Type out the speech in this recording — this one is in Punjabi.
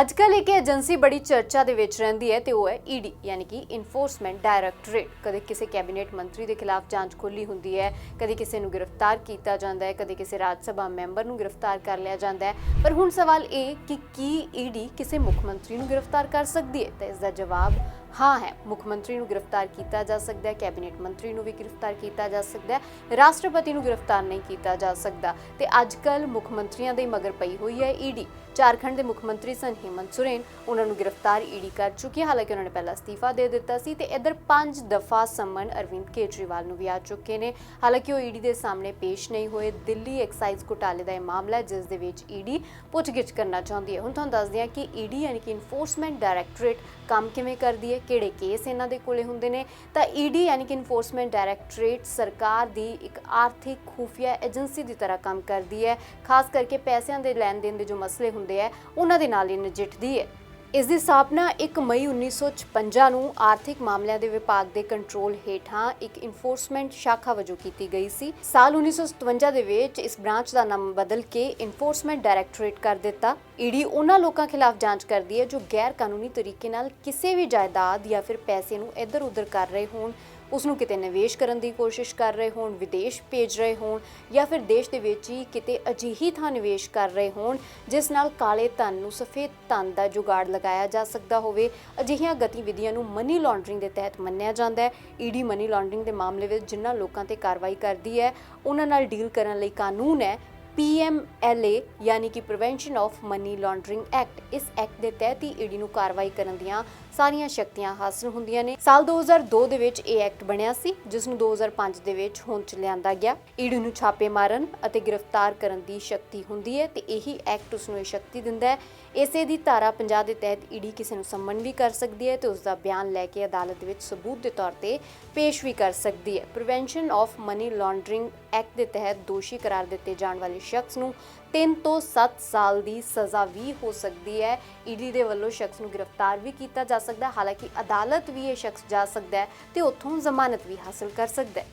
ਅੱਜ ਕੱਲ੍ਹ ਇੱਕ ਏਜੰਸੀ ਬੜੀ ਚਰਚਾ ਦੇ ਵਿੱਚ ਰਹਿੰਦੀ ਹੈ ਤੇ ਉਹ ਹੈ ਈਡੀ ਯਾਨੀ ਕਿ ਇਨਫੋਰਸਮੈਂਟ ਡਾਇਰੈਕਟੋਰੇਟ ਕਦੇ ਕਿਸੇ ਕੈਬਨਿਟ ਮੰਤਰੀ ਦੇ ਖਿਲਾਫ ਜਾਂਚ ਖੋਲੀ ਹੁੰਦੀ ਹੈ, ਕਦੇ ਕਿਸੇ ਨੂੰ ਗ੍ਰਿਫਤਾਰ ਕੀਤਾ ਜਾਂਦਾ ਹੈ, ਕਦੇ ਕਿਸੇ ਰਾਜ ਸਭਾ ਮੈਂਬਰ ਨੂੰ ਗ੍ਰਿਫਤਾਰ ਕਰ ਲਿਆ ਜਾਂਦਾ ਹੈ। ਪਰ ਹੁਣ ਸਵਾਲ ਇਹ ਕਿ ਕੀ ਈਡੀ ਕਿਸੇ ਮੁੱਖ ਮੰਤਰੀ ਨੂੰ ਗ੍ਰਿਫਤਾਰ ਕਰ ਸਕਦੀ ਹੈ? ਤਾਂ ਇਸ ਦਾ ਜਵਾਬ ਹਾਂ ਹੈ, ਮੁੱਖ ਮੰਤਰੀ ਨੂੰ ਗ੍ਰਿਫਤਾਰ ਕੀਤਾ ਜਾ ਸਕਦਾ ਹੈ, ਕੈਬਨਿਟ ਮੰਤਰੀ ਨੂੰ ਵੀ ਗ੍ਰਿਫਤਾਰ ਕੀਤਾ ਜਾ ਸਕਦਾ ਹੈ, ਰਾਸ਼ਟਰਪਤੀ ਨੂੰ ਗ੍ਰਿਫਤਾਰ ਨਹੀਂ ਕੀਤਾ ਜਾ ਸਕਦਾ ਤੇ ਅੱਜ ਕੱਲ ਮੁੱਖ ਮੰਤਰੀਆਂ ਦੇ ਮਗਰ ਪਈ ਹੋਈ ਹੈ ਈਡੀ ਝਾਰਖੰਡ ਦੇ ਮੁੱਖ ਮੰਤਰੀ ਸਨ ਹਿਮੰਤ ਸੋਰੇਨ, ਉਹਨਾਂ ਨੂੰ ਗ੍ਰਿਫਤਾਰ ਈਡੀ ਕਰ ਚੁੱਕੀ ਹੈ, ਹਾਲਾਂਕਿ ਉਹਨਾਂ ਨੇ ਪਹਿਲਾਂ ਅਸਤੀਫਾ ਦੇ ਦਿੱਤਾ ਸੀ ਤੇ ਇਧਰ ਪੰਜ ਦਫਾ ਸੰਮਨ ਅਰਵਿੰਦ ਕੇਜਰੀਵਾਲ ਨੂੰ ਵੀ ਆ ਚੁੱਕੇ ਨੇ। ਹਾਲਾਂਕਿ ਉਹ ਈਡੀ ਦੇ ਸਾਹਮਣੇ ਪੇਸ਼ ਨਹੀਂ ਹੋਏ, ਦਿੱਲੀ ਐਕਸਾਈਜ਼ ਘੁਟਾਲੇ ਦਾ ਇਹ ਮਾਮਲਾ ਜਿਸ ਦੇ ਵਿੱਚ ਈਡੀ ਪੁੱਛਗਿੱਛ ਕਰਨਾ ਚਾਹੁੰਦੀ ਹੈ। ਹੁਣ ਤੁਹਾਨੂੰ ਦੱਸਦੇ ਹਾਂ ਕਿ ਈਡੀ ਯਾਨੀ ਕਿ ਇਨਫੋਰਸਮੈਂਟ ਡਾਇਰੈਕਟੋਰੇਟ ਕੰਮ ਕਿਵੇਂ ਕਰਦੀ ਹੈ ਕਿਹੜੇ ਕੇਸ ਇਹਨਾਂ ਦੇ ਕੋਲੇ ਹੁੰਦੇ ਨੇ, ਤਾਂ ਈਡੀ ਯਾਨੀ ਕਿ ਇਨਫੋਰਸਮੈਂਟ ਡਾਇਰੈਕਟੋਰੇਟ ਸਰਕਾਰ ਦੀ ਇੱਕ ਆਰਥਿਕ ਖੂਫੀਆ ਏਜੰਸੀ ਦੀ ਤਰ੍ਹਾਂ ਕੰਮ ਕਰਦੀ ਹੈ, ਖਾਸ ਕਰਕੇ ਪੈਸਿਆਂ ਦੇ ਲੈਣ ਦੇਣ ਦੇ ਜੋ ਮਸਲੇ ਹੁੰਦੇ ਆ ਉਹਨਾਂ ਦੇ ਨਾਲ ਹੀ ਨਜਿੱਠਦੀ ਹੈ। ਇਸ ਦੀ ਸਥਾਪਨਾ 1 ਮਈ 1956 ਨੂੰ ਆਰਥਿਕ ਮਾਮਲਿਆਂ ਦੇ ਵਿਭਾਗ ਦੇ ਕੰਟਰੋਲ ਹੇਠਾਂ ਇੱਕ ਇਨਫੋਰਸਮੈਂਟ ਸ਼ਾਖਾ ਵਜੋਂ ਕੀਤੀ ਗਈ ਸੀ। ਸਾਲ 1957 ਦੇ ਵਿੱਚ ਇਸ ਬ੍ਰਾਂਚ ਦਾ ਨਾਮ ਬਦਲ ਕੇ ਇਨਫੋਰਸਮੈਂਟ ਡਾਇਰੈਕਟੋਰੇਟ ਕਰ ਦਿੱਤਾ। ਈਡੀ ਉਹਨਾਂ ਲੋਕਾਂ ਖਿਲਾਫ ਜਾਂਚ ਕਰਦੀ ਹੈ ਜੋ ਗੈਰ ਕਾਨੂੰਨੀ ਤਰੀਕੇ ਨਾਲ ਕਿਸੇ ਵੀ ਜਾਇਦਾਦ ਜਾਂ ਫਿਰ ਪੈਸੇ ਨੂੰ ਇੱਧਰ-ਉੱਧਰ ਕਰ ਰਹੇ ਹੋਣ। ਉਸ ਨੂੰ ਕਿਤੇ ਨਿਵੇਸ਼ ਕਰਨ ਦੀ ਕੋਸ਼ਿਸ਼ ਕਰ ਰਹੇ ਹੋਣ, ਵਿਦੇਸ਼ ਭੇਜ ਰਹੇ ਹੋਣ ਜਾਂ ਫਿਰ ਦੇਸ਼ ਦੇ ਵਿੱਚ ਹੀ ਕਿਤੇ ਅਜਿਹੀ ਥਾਂ ਨਿਵੇਸ਼ ਕਰ ਰਹੇ ਹੋਣ, ਜਿਸ ਨਾਲ ਕਾਲੇ ਧਨ ਨੂੰ ਸਫੇਦ ਧਨ ਦਾ ਜੁਗਾੜ ਲਗਾਇਆ ਜਾ ਸਕਦਾ ਹੋਵੇ, ਅਜਿਹੀਆਂ ਗਤੀਵਿਧੀਆਂ ਨੂੰ ਮਨੀ ਲਾਂਡਰਿੰਗ ਦੇ ਤਹਿਤ ਮੰਨਿਆ ਜਾਂਦਾ ਹੈ। ਈਡੀ ਮਨੀ ਲਾਂਡਰਿੰਗ ਦੇ ਮਾਮਲੇ ਵਿੱਚ ਜਿਨ੍ਹਾਂ ਲੋਕਾਂ ਤੇ ਕਾਰਵਾਈ ਕਰਦੀ ਹੈ, ਉਹਨਾਂ ਨਾਲ ਡੀਲ ਕਰਨ ਲਈ ਕਾਨੂੰਨ ਹੈ PMLA ਯਾਨੀ ਕਿ prevention of money laundering act ਇਸ ਐਕਟ ਦੇ ਤਹਿਤ ਹੀ ਈਡੀ ਨੂੰ ਕਾਰਵਾਈ ਕਰਨ ਦੀਆਂ ਸਾਰੀਆਂ ਸ਼ਕਤੀਆਂ ਹਾਸਲ ਹੁੰਦੀਆਂ ਨੇ। ਸਾਲ 2002 ਦੇ ਵਿੱਚ ਇਹ ਐਕਟ ਬਣਿਆ ਸੀ, ਜਿਸ ਨੂੰ 2005 ਦੇ ਵਿੱਚ ਹੋਂਦ ਚ ਲਿਆਂਦਾ ਗਿਆ। ਈਡੀ ਨੂੰ ਛਾਪੇ ਮਾਰਨ ਅਤੇ ਗ੍ਰਿਫਤਾਰ ਕਰਨ ਦੀ ਸ਼ਕਤੀ ਹੁੰਦੀ ਹੈ ਤੇ ਇਹੀ ਐਕਟ ਉਸ ਨੂੰ ਇਹ ਸ਼ਕਤੀ ਦਿੰਦਾ ਹੈ। ਇਸੇ ਦੀ ਧਾਰਾ 50 ਦੇ ਤਹਿਤ ਈਡੀ ਕਿਸੇ ਨੂੰ ਸੰਮਨ ਵੀ ਕਰ ਸਕਦੀ ਹੈ ਤੇ ਉਸ ਦਾ ਬਿਆਨ ਲੈ ਕੇ ਅਦਾਲਤ ਦੇ ਵਿੱਚ ਸਬੂਤ ਦੇ ਤੌਰ ਤੇ ਪੇਸ਼ ਵੀ ਕਰ ਸਕਦੀ ਹੈ। Prevention of money laundering act ਦੇ ਤਹਿਤ ਦੋਸ਼ੀ ਕਰਾਰ ਦਿੱਤੇ ਜਾਣ ਵਾਲੇ ਸ਼ਖਸ ਨੂੰ 3 ਤੋਂ 7 ਸਾਲ ਦੀ ਸਜ਼ਾ ਵੀ ਹੋ ਸਕਦੀ ਹੈ। ਈਡੀ ਦੇ ਵੱਲੋਂ ਸ਼ਖਸ ਨੂੰ ਗ੍ਰਿਫਤਾਰ ਵੀ ਕੀਤਾ ਜਾ ਸਕਦਾ ਹੈ। ਹਾਲਾਂਕਿ ਅਦਾਲਤ ਵੀ ਇਹ ਸ਼ਖਸ ਜਾ ਸਕਦਾ ਹੈ ਤੇ ਉੱਥੋਂ ਜ਼ਮਾਨਤ ਵੀ ਹਾਸਲ ਕਰ ਸਕਦਾ ਹੈ।